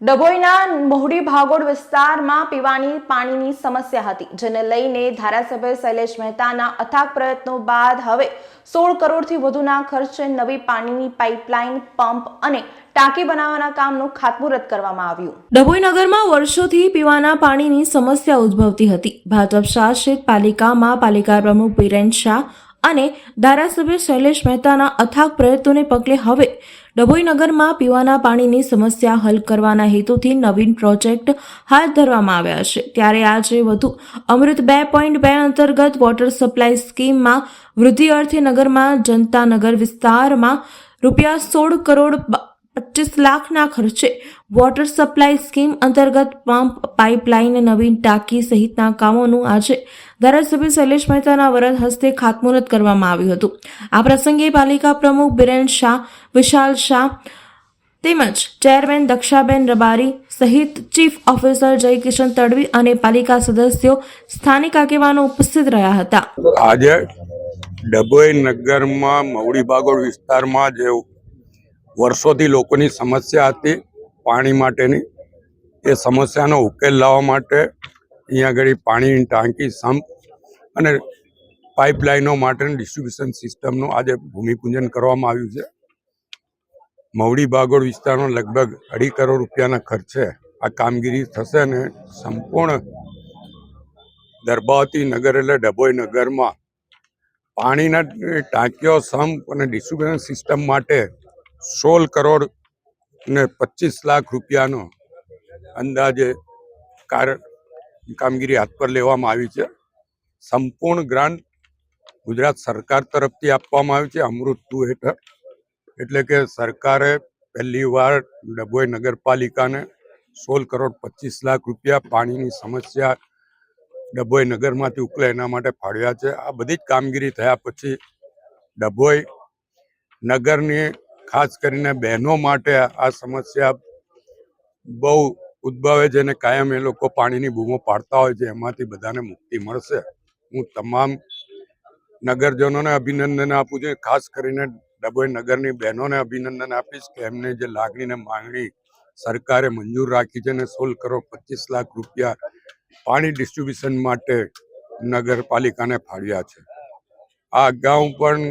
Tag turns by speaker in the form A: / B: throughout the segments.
A: ડભોઈના મોહડી ભાગોળ વિસ્તારમાં પીવાની પાણીની સમસ્યા હતી, જેને લઈને ધારાસભ્ય શૈલેષ મહેતાના અથાગ પ્રયત્નો બાદ હવે સોળ કરોડથી વધુના ખર્ચે નવી પાણીની પાઇપલાઇન, પંપ અને ટાંકી બનાવવાના કામનું ખાતમુહૂર્ત કરવામાં આવ્યું. ડભોઈ નગરમાં વર્ષોથી પીવાના પાણીની સમસ્યા ઉદ્ભવતી હતી. ભાજપ શાસિત પાલિકામાં પાલિકા પ્રમુખ બિરેન શાહ અને ધારાસભ્ય શૈલેષ મહેતાના અથાગ પ્રયત્નોને પગલે હવે ડભોઈનગરમાં પીવાના પાણીની સમસ્યા હલ કરવાના હેતુથી નવીન પ્રોજેક્ટ હાથ ધરવામાં આવ્યા છે. ત્યારે આજે વધુ અમૃત બે પોઈન્ટ બે અંતર્ગત વોટર સપ્લાય સ્કીમમાં વૃદ્ધિ અર્થે નગરમાં જનતા નગર વિસ્તારમાં રૂપિયા સોળ કરોડ પચીસ લાખના ખર્ચે વોટર સપ્લાય સ્કીમ અંતર્ગત પંપ પાઇપલાઇન નવીન ટાંકી સહિતના કામોનું આજે ધારાસભ્ય શૈલેષ મહેતાના વરદ હસ્તે ખાતમુહૂર્ત કરવામાં આવ્યું હતું. આ પ્રસંગે પાલિકા પ્રમુખ બિરેન શાહ, વિશાલ શાહ તેમજ ચેરમેન દક્ષાબેન રબારી સહિત ચીફ ઓફિસર જયકિશન તડવી અને પાલિકા સદસ્યો સ્થાનિક આગેવાનો ઉપસ્થિત રહ્યા હતા.
B: આજે ડભોઈ નગરમાં મવડી બાગોળ વિસ્તારમાં જે વર્ષોથી લોકોની સમસ્યા હતી પાણી માટેની, એ સમસ્યાનો ઉકેલ લાવવા માટે અહીંયા આગળ પાણીની ટાંકી, સંપ અને પાઇપલાઇનો માટેની ડિસ્ટ્રીબ્યુશન સિસ્ટમનું આજે ભૂમિપૂજન કરવામાં આવ્યું છે. મવડી બાગોળ વિસ્તારમાં લગભગ અઢી કરોડ રૂપિયાના ખર્ચે આ કામગીરી થશે અને સંપૂર્ણ દરબાવતી નગર એટલે ડભોઈ નગરમાં પાણીના ટાંકીઓ, સંપ અને ડિસ્ટ્રીબ્યુશન સિસ્ટમ માટે સોળ કરોડ ને પચીસ લાખ રૂપિયાનો અંદાજે કાર કામગીરી હાથ પર લેવામાં આવી છે. સંપૂર્ણ ગ્રાન્ટ ગુજરાત સરકાર તરફથી આપવામાં આવી છે, અમૃત ટુ હેઠળ. એટલે કે સરકારે પહેલી વાર ડભોઈ નગરપાલિકાને સોળ કરોડ પચીસ લાખ રૂપિયા પાણીની સમસ્યા ડભોઈ નગરમાંથી ઉકલે એના માટે ફાળવ્યા છે. આ બધી જ કામગીરી થયા પછી ડભોઈ નગરની ખાસ કરીને બહેનો માટે આ સમસ્યા બહુ ઉદ્ભવે છે અને કાયમ એ લોકો પાણીની બૂમો પાડતા હોય છે. એમાંથી બધાને મુક્તિ મળશે. હું તમામ નગરજનોને અભિનંદન આપું છું. ખાસ કરીને ડભોઈ નગરની બહેનોને અભિનંદન આપીશ કે એમને જે લાગણીને માંગણી સરકારે મંજૂર રાખી છે અને સોળ કરોડ પચીસ લાખ રૂપિયા પાણી ડિસ્ટ્રીબ્યુશન માટે નગરપાલિકાને ફાળવ્યા છે. આ અગાઉ પણ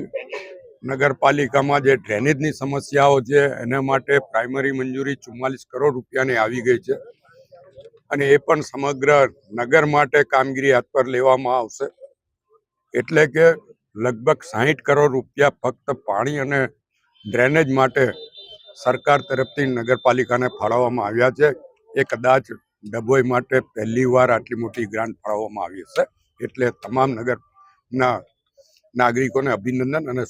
B: નગરપાલિકામાં જે ડ્રેનેજની સમસ્યાઓ છે, એના માટે પ્રાઇમરી મંજૂરી ચુમ્માલીસ કરોડ રૂપિયાની આવી ગઈ છે. અને એ પણ સમગ્ર નગર માટે કામગીરી હાથ પર લેવામાં આવશે. એટલે કે લગભગ સાહીઠ કરોડ રૂપિયા ફક્ત પાણી અને ડ્રેનેજ માટે સરકાર તરફથી નગરપાલિકાને ફાળવવામાં આવ્યા છે. એ કદાચ ડભોઈ માટે પહેલી વાર આટલી મોટી ગ્રાન્ટ ફાળવવામાં આવી હશે. એટલે તમામ નગરના નાગરિકોને અભિનંદન અને